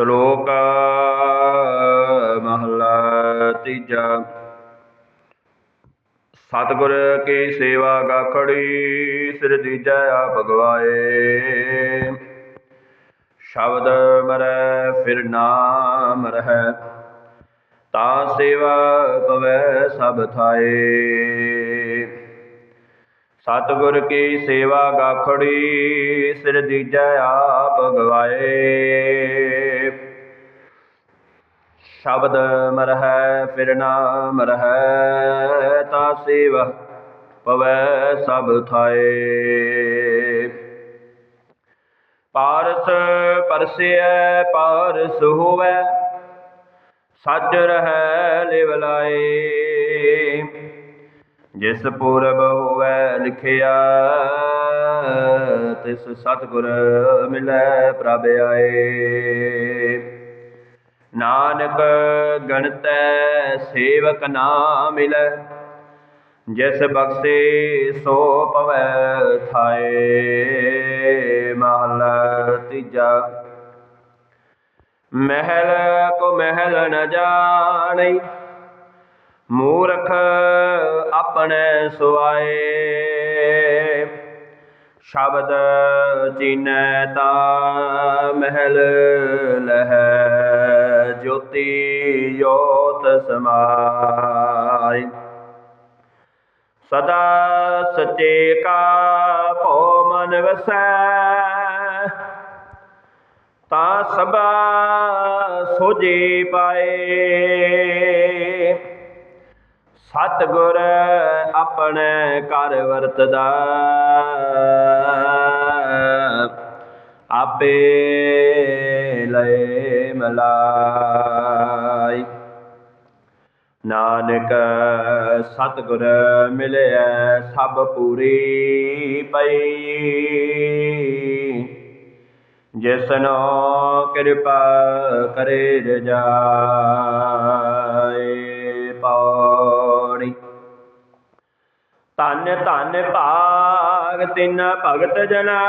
ਸ਼ਲੋਕ ਮਹਲਾ ਤੀਜਾ। ਸਤਿਗੁਰ ਕੀ ਸੇਵਾ ਗਾਖੜੀ ਸਿਰ ਦੀਜੈ ਆਪ ਗਵਾਏ ਸ਼ਬਦ ਮਰੈ ਫਿਰ ਨਾਮ ਰਹੈ, ਤਾ ਸੇਵਾ ਪਵੈ ਸਭ ਥਾਏ। ਸਤਿਗੁਰ ਕੀ ਸੇਵਾ ਗਾਖੜੀ ਸਿਰ ਦੀਜੈ ਆਪ ਗਵਾਏ ਸ਼ਬਦ ਮਰਹਿ, ਫਿਰ ਨਾਮ ਰਹੈ, ਤਾ ਸੇਵਾ ਪਵੈ ਸਭ ਥਾਏ। ਪਾਰਸ ਪਰਸਿਐ, ਪਾਰਸ ਹੋਵੈ, ਸੱਚ ਰਹੈ, ਲਿਵ ਲਾਏ। ਜਿਸ ਪੁਰਬ ਹੋਵੈ, ਲਿਖਿਆ, ਤਿਸ ਸਤਿਗੁਰ ਮਿਲੈ, ਪ੍ਰਭ ਆਏ। ਨਾਨਕ ਗਣਤੈ ਸੇਵਕ ਨਾ ਮਿਲੈ, ਜਿਸ ਬਖਸ਼ੇ ਸੋ ਪਵੈ ਥਾਏ ਮਹਲਾ ਤੀਜਾ। ਮਹਿਲ ਕੋ ਮਹਿਲ ਨ ਜਾਣਈ, ਮੂਰਖ ਆਪਣੇ ਸੁਆਏ। ਸ਼ਬਦ ਚੀਨੈ ਤਾ ਮਹਿਲ ਲਹੈ। ਜੋਤੀ ਜੋਤ ਸਮਾਈ। ਸਦਾ ਸਚੇ ਕਾ ਭੋ ਮਨ ਵਸੈ। ਤਾ ਸਭਾ ਸੋਜੀ ਪਾਏ। ਸਤਿਗੁਰ ਆਪਣੇ ਘਰ ਵਰਤਦਾ। ਆਪੇ ਮਲਾਈ ਨਾਨਕ ਸਤਿਗੁਰ ਮਿਲਿਆ ਸਭ ਪੂਰੀ ਪਈ। ਜਿਸਨੋ ਕਿਰਪਾ ਕਰੇ ਰਜਾਏ ਪੌੜੀ ਧੰਨ ਧੰਨ ਭਾਗ ਤਿਨ ਭਗਤ ਜਨਾ,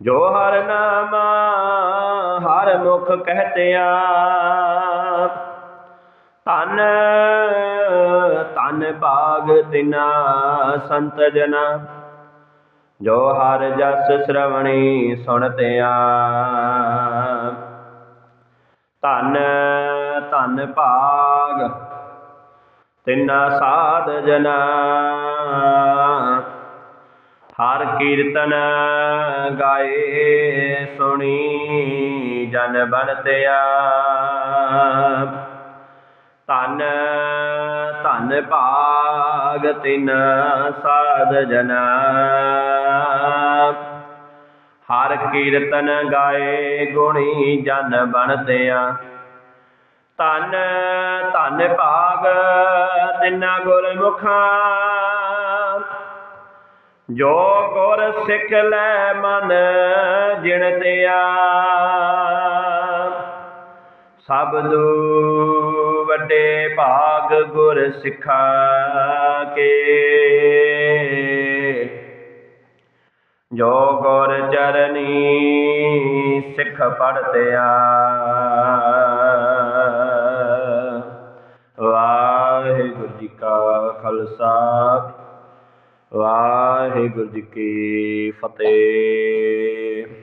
ਜੋ ਹਰ ਨਾਮ ਮੁਖ ਕਹਤਿਆ, ਧੰਨ ਧੰਨ ਭਾਗ ਤਿਨਾ ਸੰਤ ਜਨਾ, ਜੋ ਹਰ ਜਸ ਸ਼ਰਵਣੀ ਸੁਣਤਿਆ। ਧੰਨ ਧੰਨ ਭਾਗ ਤਿੰਨਾ ਸਾਧ ਜਨਾ, ਹਰ ਕੀਰਤਨ ਗਾਏ ਸੁਣੀ। ਜਨ ਬਨਤਿਆ ਧੰਨ ਧੰਨ ਭਾਗ ਤਿਨ ਸਾਧ ਜਨਾ ਹਰ ਕੀਰਤਨ ਗਾਏ ਗੁਣੀ ਜਨ ਬਣਦਿਆ ਧਨ, ਧੰਨ ਭਾਗ ਤਿਨਾ ਗੁਰਮੁਖਾਂ ਜੋ ਗੁਰ ਸਿੱਖ ਲੈ ਮਨ ਜਿਣਤਿਆ ਸਭ ਤੋਂ ਵੱਡੇ ਭਾਗ ਗੁਰ ਸਿੱਖਾ ਕੇ। ਜੋ ਗੁਰ ਚਰਨੀ ਸਿੱਖ ਪੜਤਿਆ ਵਾਹਿਗੁਰੂ ਜੀ ਕਾ ਖਾਲਸਾ। ਵਾਹਿਗੁਰੂ ਜੀ ਕੀ ਫਤਿਹ।